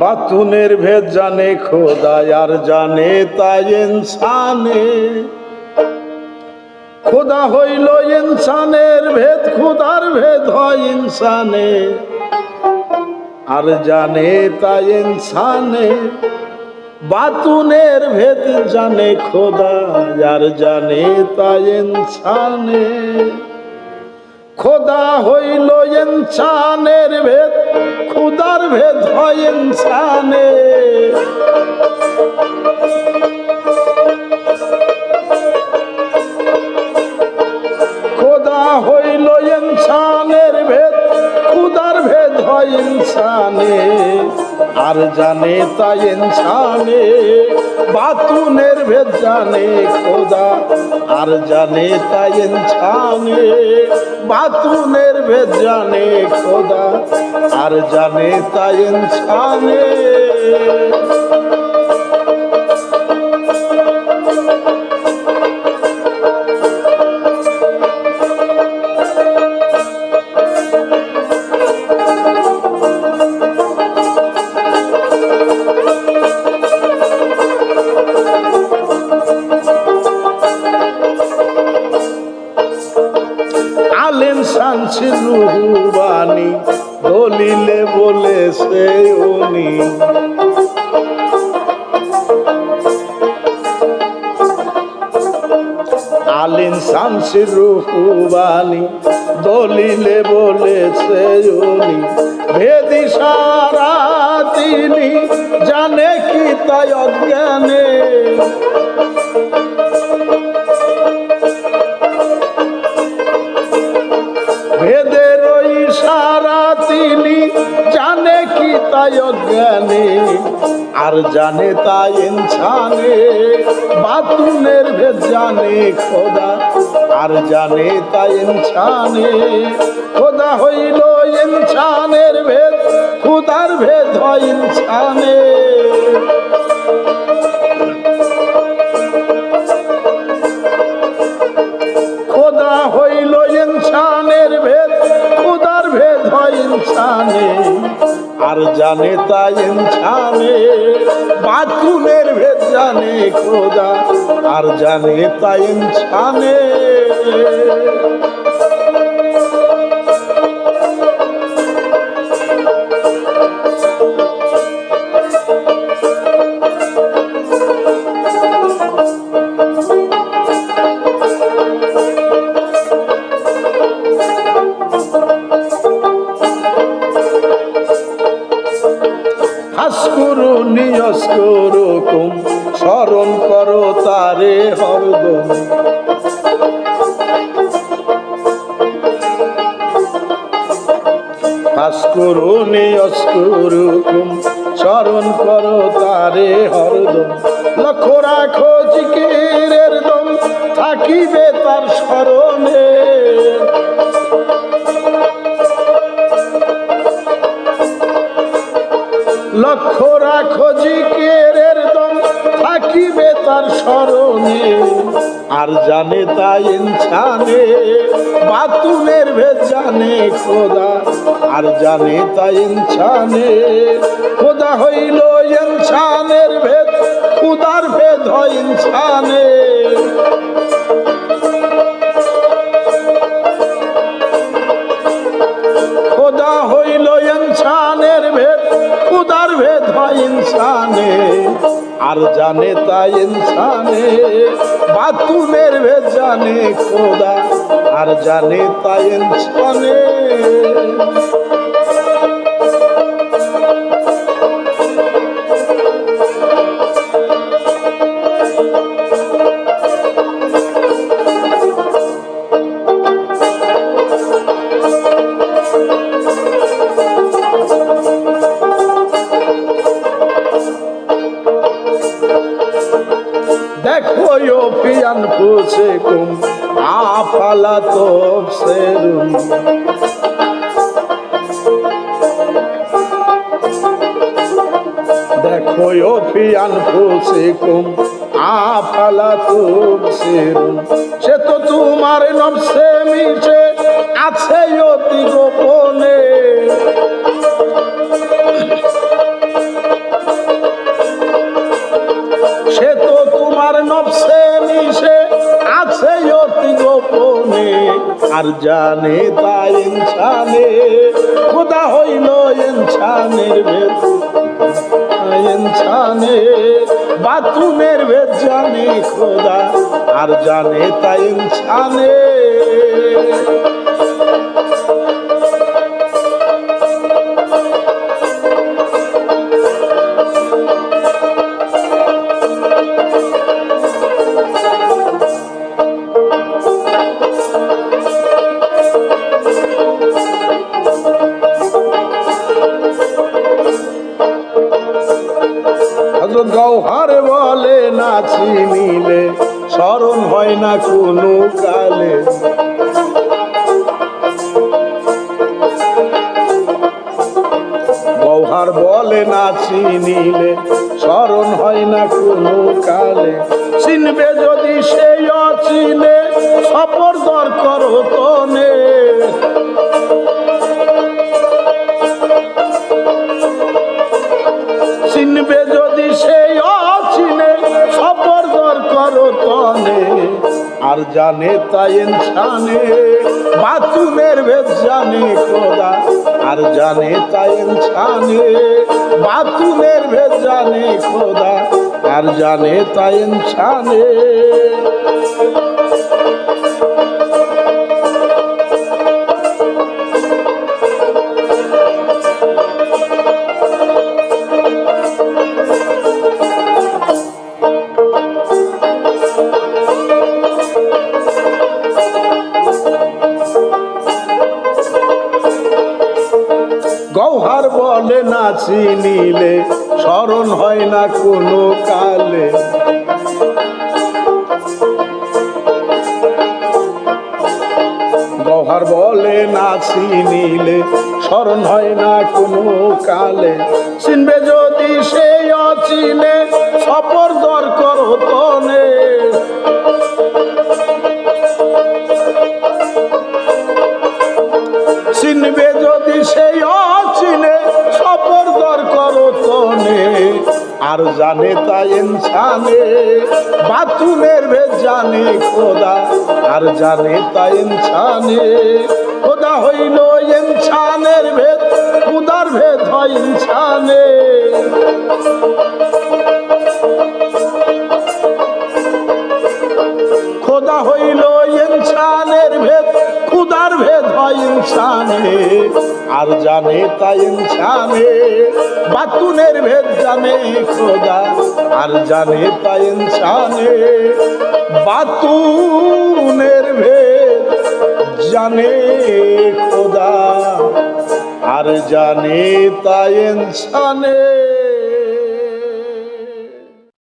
বাতুনের ভেদ জানে খোদা আর জানে, তাই ইনসানে। খোদা হইল ইনসানের ভেদ, খোদার ভেদ হয় ইনসানে। আর জানে, তাই ইনসানে। বাতুনের ভেদ জানে খোদা আর জানে, তাই ইনসানে। খোদা হইল ইনসানের ভেদ, খুদার ভেদ হয় ইনসানে। খোদা হইল ইনসানের ভেদ, খুদার ভেদ হয় ইনসানে। আর জানে তাই ইনসানে বাতুনের ভেদ জানে খোদা। আর জানে তাই ইনসানে বাতুনের ভেদ জানে খোদা। আর জানে তাই ইনসানে শানসি রুহুবানি দলিলে বলেছে উনি। আলিন শামসি দলিলে বলেছে উনি। সারা তিনি জানে কি তাই অজ্ঞানে আর জানে তাই ইনসানে বাথরুমের ভেদ জানে খোদা। আর জানে তাই ইনসানে খোদা হইল ইনসানের ভেদ, খুদার ভেদ হয় ইনসানে জানে তাই জানে বাথরুমের ভেদ জানে খোদা আর জানে তাই ইনসানে হরদম হাসকুরু নিয়স করুকুম স্মরণ করো তারে হরদম। লক্ষ্য রাখো জিকিরের দম, থাকিবে তার স্মরণে। লক্ষ্য রাখো জিকেরের দম, থাকিবে তার স্মরণে। আর জানে তা ইনসানে, বাতুনের ভেদ জানে খোদা। আর জানে তা ইনসানে, খোদা হইল ইনসানের ভেদ খুদার ভেদ হয় ইনসানে। জানে তাই ইনসানে বাতুনের ভেদ জানে খোদা আর জানে তাই ইনসানে। আফালা তো সেরুম। দেখো ইয়ো পিয়ান ফুসে কুম আফালা তো সেরুম। সে তো তোমার নবসে মিশে আছে অতি জানে তা ইনসানে, খোদা হইল ইনসানের ভেদ। ইনসানে, বাথরুমের ভেদ জানে খোদা, আর জানে তা ইনসানে। না চিনিলে স্মরণ হয় না কোনো কালে গৌহার বলে না চিনিলে স্মরণ হয় না কোনো কালে চিনবে যদি সেই অচিনে সপর দর করো তনে আর জানে তাই ইনসানে, বাথরুমের ভেদ জানে খোদা। আর জানে তাই ইনসানে, বাথরুমের ভেদ জানে খোদা। আর জানে তাই ইনসানে। বলে নিলে স্মরণ হয় না কোনো কালে। গৌহার বলে না নিলে স্মরণ হয় না কোনো কালে। চিনবে যদি আর জানে তা ইনসানে, বাথরুমের ভেদ জানে খোদা, আর জানে তা ইনসানে, খোদা হইল ইনসানের ভেদ, খুদার ভেদ হয় ইনসানে। আর জানে তাই জানে বাতুনের ভেদ জানে খোদা। আর জানে তাই জানে বাতুনের ভেদ জানে খোদা। আর জানে তাই ইনসানে